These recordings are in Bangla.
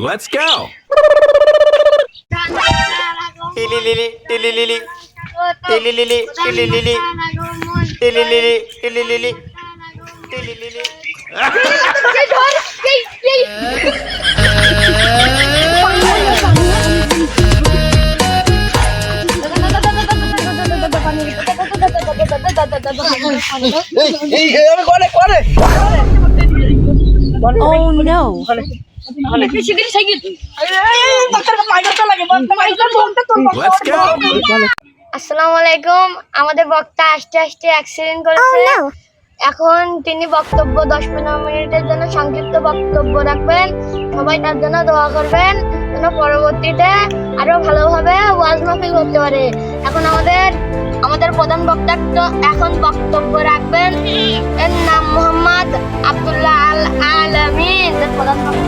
Let's go. Oh no. আসসালামু আলাইকুম। আমাদের বক্তা আস্তে আস্তে অ্যাক্সিডেন্ট করেছে। এখন তিনি বক্তব্য দশ পনেরো মিনিটের জন্য সংক্ষিপ্ত বক্তব্য রাখবেন। সবাই তার জন্য দোয়া করবেন যেন পরবর্তীতে আরও ভালোভাবে ওয়াজ মাহফিল করতে পারে। এখন আমাদের আমাদের প্রধান বক্তা তো এখন বক্তব্য রাখবেন। এর নাম মোহাম্মদ আব্দুল্লাহ আল আলামিন প্রধান বক্তা।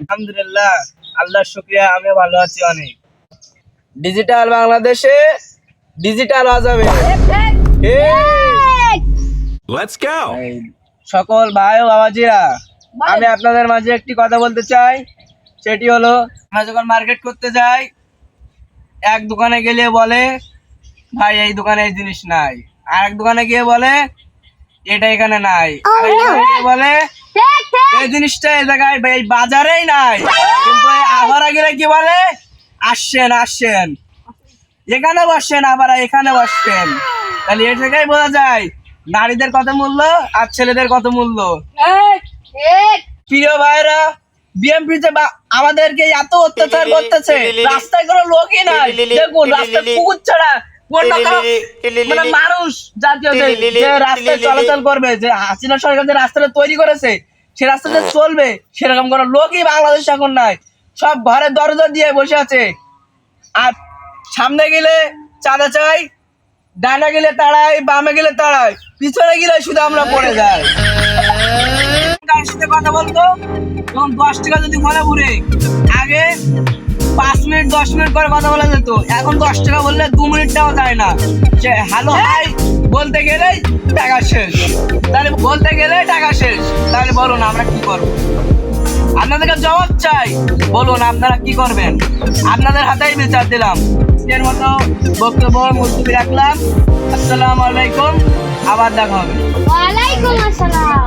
আলহামদুলিল্লাহ আল্লাহর শুক্রিয়া আমি ভালো আছি অনেক। ডিজিটাল বাংলাদেশে ডিজিটাল আজাবে Let's go. সকল ভাই ও বাবাজিরা আমি আপনাদের মাঝে একটি কথা বলতে চাই। সেটি হলো আমরা যখন মার্কেট করতে যাই এক দোকানে গেলে বলে ভাই এই দোকানে এই জিনিস নাই। আর এক দোকানে গিয়ে বলে এটা এখানে নাই। আর বলে এই জিনিসটা এই জায়গায় বা এই বাজারেই নাই। কিন্তু আবার আগে কি বলে? আসছেন আসছেন। এখানে বসছেন আবার এখানে বসছেন তাহলে এর থেকেই বোঝা যায় নারীদের কত মূল্য আর ছেলেদের কত মূল্য। প্রিয় ভাইরা বিএমপি যে আমাদেরকে এত অত্যাচার করতেছে রাস্তায় কোনো লোকই নাই। দেখুন রাস্তায় কুকুর ছাড়া মানে মানুষ জাতীয় রাস্তায় চলাচল করবে যে হাসিনা সরকার যে রাস্তাটা তৈরি করেছে সে রাস্তাতে চলবে, সেরকম কোনো লোকই বাংলাদেশ এখন নাই। সব ঘরে দরজা দিয়ে বসে আছে। আর সামনে গেলে চাঁদা চাই, ডানা গেলে তাড়াই বামে গেলে তাড়াই পিছনে গেলে শুধু আমরা পড়ে যাই। কার সাথে কথা বলতো? তখন দশ টাকা যদি ঘরে ঘুরে আগে পাঁচ মিনিট, দশ মিনিট করে কথা বলা যেত। এখন দশ টাকা বললে দু মিনিটটাও যায় না। সে, হ্যালো, হাই, বলতে গেলেই টাকা শেষ। বলুন আমরা কি করব? আপনাদেরকে জবাব চাই। বলুন, আপনারা কি করবেন? আপনাদের হাতেই বিচার দিলাম। এর মতো বক্তব্য মুলতবি রাখলাম আসসালামু আলাইকুম। আবার দেখা হবে। আসসালাম।